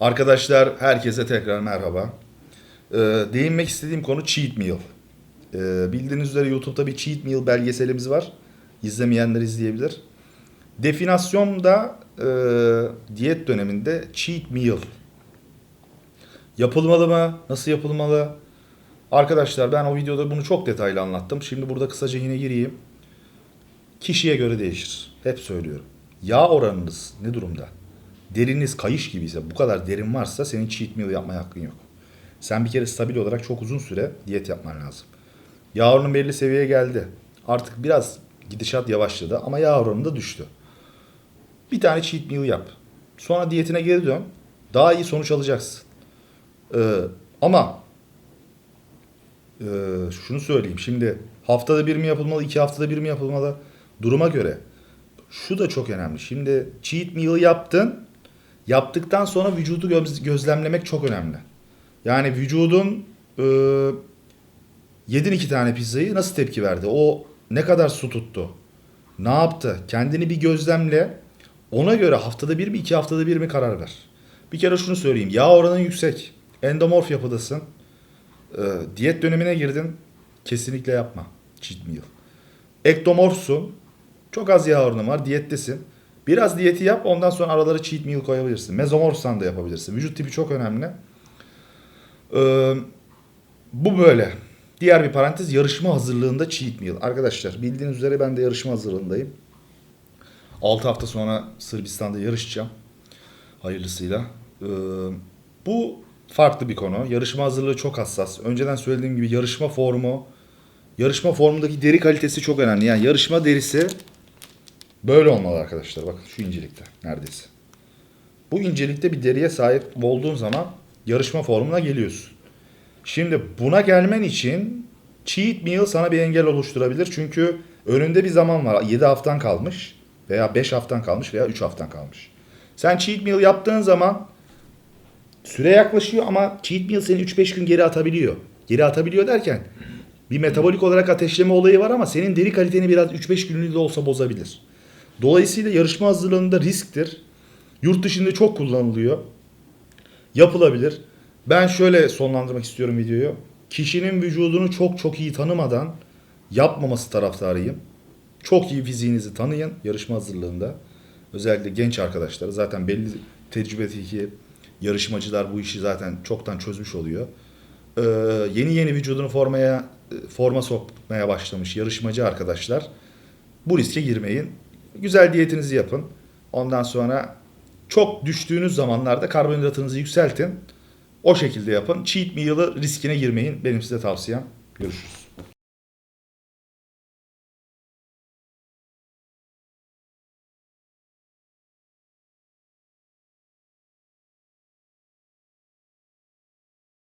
Arkadaşlar herkese tekrar merhaba. Ee, değinmek istediğim konu cheat meal. Ee, bildiğiniz üzere YouTube'da bir cheat meal belgeselimiz var. İzlemeyenler izleyebilir. Definasyonda e, diyet döneminde cheat meal. Yapılmalı mı? Nasıl yapılmalı? Arkadaşlar ben o videoda bunu çok detaylı anlattım. Şimdi burada kısaca yine gireyim. Kişiye göre değişir. Hep söylüyorum. Yağ oranınız ne durumda? Deriniz kayış gibiyse, bu kadar derin varsa senin cheat meal yapmaya hakkın yok. Sen bir kere stabil olarak çok uzun süre diyet yapman lazım. Yağ oranın belli seviyeye geldi. Artık biraz gidişat yavaşladı ama yağ oranı da düştü. Bir tane cheat meal yap. Sonra diyetine geri dön. Daha iyi sonuç alacaksın. Ee, ama ee, şunu söyleyeyim. Şimdi haftada bir mi yapılmalı, iki haftada bir mi yapılmalı? Duruma göre. Şu da çok önemli. Şimdi cheat meal yaptın. Yaptıktan sonra vücudu göz- gözlemlemek çok önemli. Yani vücudun e, yedin iki tane pizzayı nasıl tepki verdi? O ne kadar su tuttu? Ne yaptı? Kendini bir gözlemle. Ona göre haftada bir mi iki haftada bir mi karar ver. Bir kere şunu söyleyeyim. Yağ oranın yüksek. Endomorf yapıdasın. Ee, diyet dönemine girdin. Kesinlikle yapma. Cheat meal. Ektomorfsun. Çok az yağ oranı var. Diyettesin. Biraz diyeti yap. Ondan sonra aralara cheat meal koyabilirsin. Mezomorfsan da yapabilirsin. Vücut tipi çok önemli. Ee, bu böyle. Diğer bir parantez yarışma hazırlığında cheat meal. Arkadaşlar bildiğiniz üzere ben de yarışma hazırlığındayım. 6 hafta sonra Sırbistan'da yarışacağım. Hayırlısıyla. Ee, bu farklı bir konu. Yarışma hazırlığı çok hassas. Önceden söylediğim gibi yarışma formu, yarışma formundaki deri kalitesi çok önemli. Yani yarışma derisi böyle olmalı arkadaşlar. Bakın şu incelikte neredeyse. Bu incelikte bir deriye sahip olduğun zaman yarışma formuna geliyorsun. Şimdi buna gelmen için cheat meal sana bir engel oluşturabilir. Çünkü önünde bir zaman var. 7 haftan kalmış veya 5 haftan kalmış veya 3 haftan kalmış. Sen cheat meal yaptığın zaman süre yaklaşıyor ama cheat meal seni 3-5 gün geri atabiliyor. Geri atabiliyor derken bir metabolik olarak ateşleme olayı var ama senin deri kaliteni biraz 3-5 günlüğüne de olsa bozabilir. Dolayısıyla yarışma hazırlığında risktir. Yurt dışında çok kullanılıyor. Yapılabilir. Ben şöyle sonlandırmak istiyorum videoyu. Kişinin vücudunu çok çok iyi tanımadan yapmaması taraftarıyım. Çok iyi fiziğinizi tanıyın yarışma hazırlığında. Özellikle genç arkadaşlar zaten belli tecrübedeki yarışmacılar bu işi zaten çoktan çözmüş oluyor. Ee, yeni yeni vücudunu formaya forma sokmaya başlamış yarışmacı arkadaşlar bu riske girmeyin. Güzel diyetinizi yapın. Ondan sonra çok düştüğünüz zamanlarda karbonhidratınızı yükseltin. O şekilde yapın. Cheat meal'ı riskine girmeyin. Benim size tavsiyem. Görüşürüz.